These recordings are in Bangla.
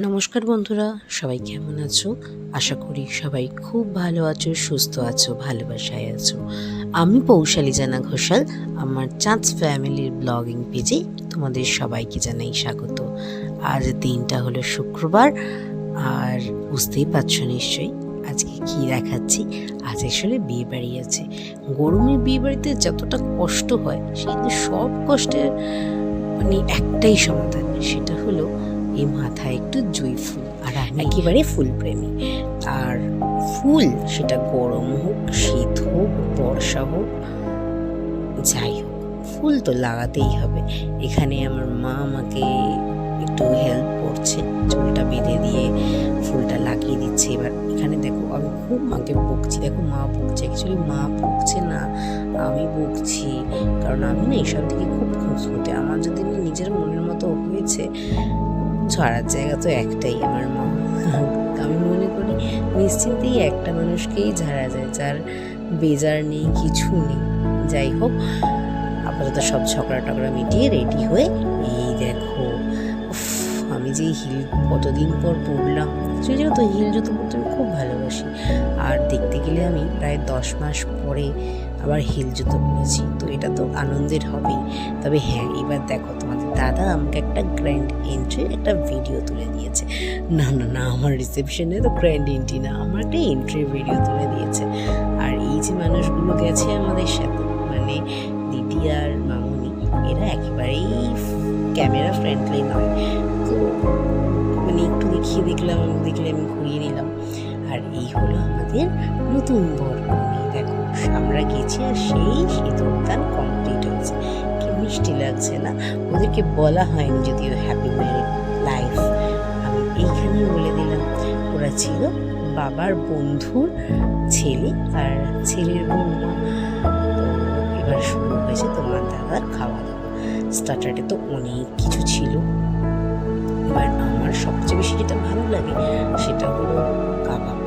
নমস্কার বন্ধুরা, সবাই কেমন আছো? আশা করি সবাই খুব ভালো আছো, সুস্থ আছো, ভালোবাসায় আছো। আমি পৌশালী জানা ঘোষাল, আমার চাঁদ ফ্যামিলির ব্লগিং পেজে তোমাদের সবাইকে জানাই স্বাগত। আজ দিনটা হলো শুক্রবার, আর বুঝতেই পারছ নিশ্চয়ই, আজকে কি দেখাচ্ছি? আজ আসলে বিয়ে বাড়ি আছে। গরমের বিয়ে বাড়িতে যতটা কষ্ট হয়, সেই সব কষ্টের মানে একটাই সমাধান, সেটা হলো এই মাথায় একটু জুই ফুল। আর একেবারে ফুল প্রেমী আর ফুল সেটা গরম হোক, শীত হোক, বর্ষা হোক, যাই হোক, ফুল তো লাগাতেই হবে। এখানে আমার মা আমাকে একটু হেল্প করছে, চুলটা বেঁধে দিয়ে ফুলটা লাগিয়ে দিচ্ছে। এবার এখানে দেখো, আমি খুব মাকে বকছি। দেখো, মা বকছে। অ্যাকচুয়ালি মা বকছে না, আমি বকছি। কারণ আমি না এসব দিকে খুব খুঁজতে আমার যদি নিজের মনের মতো হয়েছে ছাড়ার জায়গা তো একটাই আমার মা। আমি মনে করি নিশ্চিন্তেই একটা মানুষকেই ঝাড়া যায়, যার বেজার নেই, কিছু নেই। যাই হোক, আপাতত সব ঝগড়া টগড়া মিটিয়ে রেডি হয়ে এই দেখো আমি যে হিল, কতদিন পর পরলাম সেই জন্য তো হিল জুতো পরতে আমি খুব ভালোবাসি। আর দেখতে গেলে আমি প্রায় দশ মাস পরে আবার হিল জুতো পরেছি, তো এটা তো আনন্দের হবেই। তবে হ্যাঁ এবার দেখো, তোমাদের দাদা আমাকে একটা গ্র্যান্ড এন্ট্রির একটা ভিডিও তুলে দিয়েছে। না না না, আমার রিসেপশনে তো গ্র্যান্ড এন্ট্রি না, আমার একটা এন্ট্রি ভিডিও তুলে দিয়েছে। আর এই যে মানুষগুলো গেছে আমাদের সাথে মানে দিদি আর মামুনি, এরা একেবারেই ক্যামেরা ফ্রেন্ডলি নয়। তো মানে একটু দেখিয়ে দেখলাম দেখলে আমি ঘুরিয়ে নিলাম। আর এই হলো আমাদের নতুন বর আমরা গেছি আর সেই শীতদান কমপ্লিট হয়েছে। কি মিষ্টি লাগছে না। ওদেরকে বলা হয়নি যদিও হ্যাপি ম্যারিড লাইফ আমি এইখানেই বলে দিলাম। ওরা ছিল বাবার বন্ধুর ছেলে আর ছেলের বৌমা তো এবার শুরু হয়েছে তোমার দাদার খাওয়া দাওয়া স্টার্টারে তো অনেক কিছু ছিল। এবার আমার সবচেয়ে বেশি যেটা ভালো লাগে সেটা হলো কাবাব।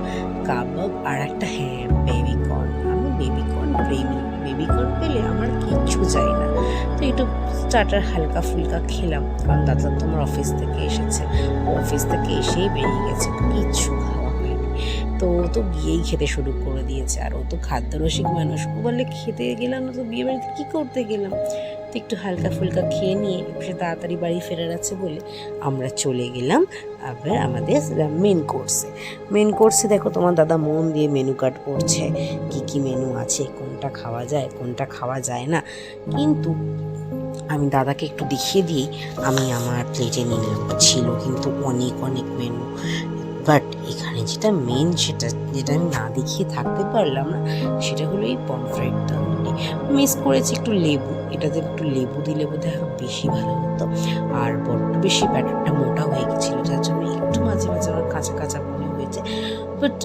কাবাব আর একটা হ্যাঁ প্রেমী বেবি কর্ন পেলে আমার কিচ্ছু চাই না। তো একটু স্টার্টার হালকা ফুলকা খেলাম। কারণ দাদা তো আমার অফিস থেকে এসেছে। অফিস থেকে এসেই বেরিয়ে গেছে। কিচ্ছু খাওয়া হয়নি। তো ও তো গিয়েই খেতে শুরু করে দিয়েছে। আর ও তো খাদ্যরসিক মানুষ। ও বলে খেতে গেলাম না তো বিয়ে বাড়িতে কী করতে গেলাম? একটু হালকা ফুলকা খেয়ে নিয়ে সে তাড়াতাড়ি বাড়ি ফেরার আছে বলে আমরা চলে গেলাম আবার আমাদের মেন কোর্সে মেন কোর্সে দেখো তোমার দাদা মন দিয়ে মেনু কার্ড করছে কি কি মেনু আছে, কোনটা খাওয়া যায়, কোনটা খাওয়া যায় না। কিন্তু আমি দাদাকে একটু দেখিয়ে দিয়েই আমি আমার প্লেটে নিলাম, ছিল কিন্তু অনেক অনেক মেনু বাট এখানে যেটা মেন সেটা যেটা আমি না দেখিয়ে থাকতে পারলাম না, সেটা হলো এই পমফ্রেট তন্দুরি মিস করেছি একটু লেবু, এটাতে একটু লেবু দিলে বোধ হয় বেশি ভালো হতো। আর বড্ড বেশি ব্যাটারটা মোটা হয়ে গেছিল, যার জন্য একটু মাঝে মাঝে আমার কাঁচা কাঁচা মনে হয়েছে। বাট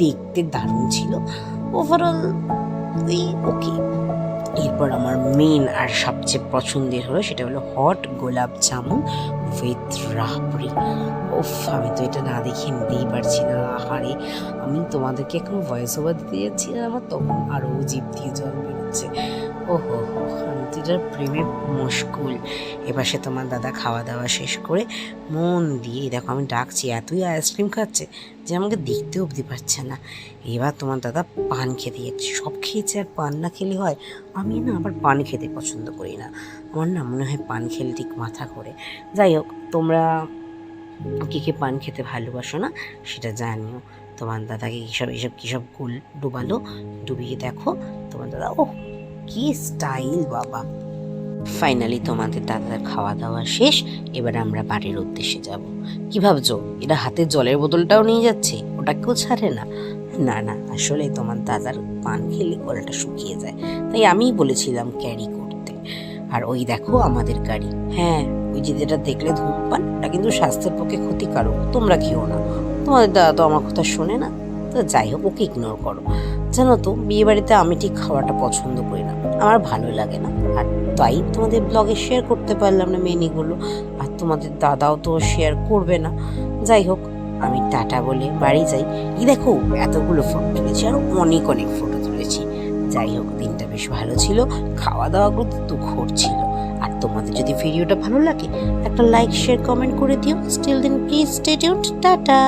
দেখতে দারুণ ছিল। ওভারঅল ওই ওকে এরপর আমার মেন আর সবচেয়ে পছন্দের হলো, সেটা হলো হট গোলাপ জামুন। উইথ রাবড়ি ওফ আমি তো এটা না দেখে নিতেই পারছি না। আহারে, আমি তোমাদেরকে এখন ভয়েস ওভার দিতে যাচ্ছি আর আমার তখন আরও জীব দিয়ে জল বেরোচ্ছে। ওহো তো প্রেমে মুশকুল। সে তোমার দাদা খাওয়া দাওয়া শেষ করে মন দিয়ে, দেখো আমি ডাকছি, এতই আইসক্রিম খাচ্ছে যে আমাকে দেখতে অবধি পাচ্ছে না। এবার তোমার দাদা পান খেতে যাচ্ছে। সব খেয়েছে আর পান না খেলে হয়? আমি না আবার পান খেতে পছন্দ করি না। আমার না মনে হয় পান খেলে ঠিক মাথা করে যাই হোক, তোমরা কে কে পান খেতে ভালোবাসো না, সেটা জানিও। তোমার দাদাকে কীসব এইসব কীসব গোল ডুবালো, ডুবিয়ে দেখো। তোমার দাদা ও কি স্টাইল বাবা? ফাইনালি তোমাদের দাদার খাওয়া দাওয়া শেষ, এবার আমরা বাড়ির উদ্দেশ্যে যাব। কি ভাবছ? এরা হাতে জলের বোতলটাও নিয়ে যাচ্ছে? ওটা কেউ ছাড়ে না? না না, আসলে তোমার দাদার পান খেলে গলাটা শুকিয়ে যায়। তাই আমিই বলেছিলাম ক্যারি করতে। আর ওই দেখো আমাদের গাড়ি। হ্যাঁ ওই যে যেটা দেখলে ধূমপান, ওটা কিন্তু স্বাস্থ্যের পক্ষে ক্ষতিকারক। তোমরা খেও না। তোমাদের দাদা তো আমার কথা শোনে না। তো যাই হোক, ওকে ইগনোর করো। জানো তো, বিয়ে বাড়িতে আমি ঠিক খাওয়াটা পছন্দ করি না। আমার ভালো লাগে না। আর তাই তোমাদের ব্লগে শেয়ার করতে পারলাম না মেনিগুলো। আর তোমাদের দাদাও তো শেয়ার করবে না। যাই হোক, আমি টাটা বলে বাড়ি যাই। এই দেখো, এতগুলো ফটো তুলেছি আর অনেক অনেক ফটো তুলেছি। যাই হোক, দিনটা বেশ ভালো ছিল। খাওয়া দাওয়াগুলো তো ঘুরছিল আর তোমাদের যদি ভিডিওটা ভালো লাগে, একটা লাইক শেয়ার কমেন্ট করে দিও। স্টিল দিন প্লিজ স্টে টাটা!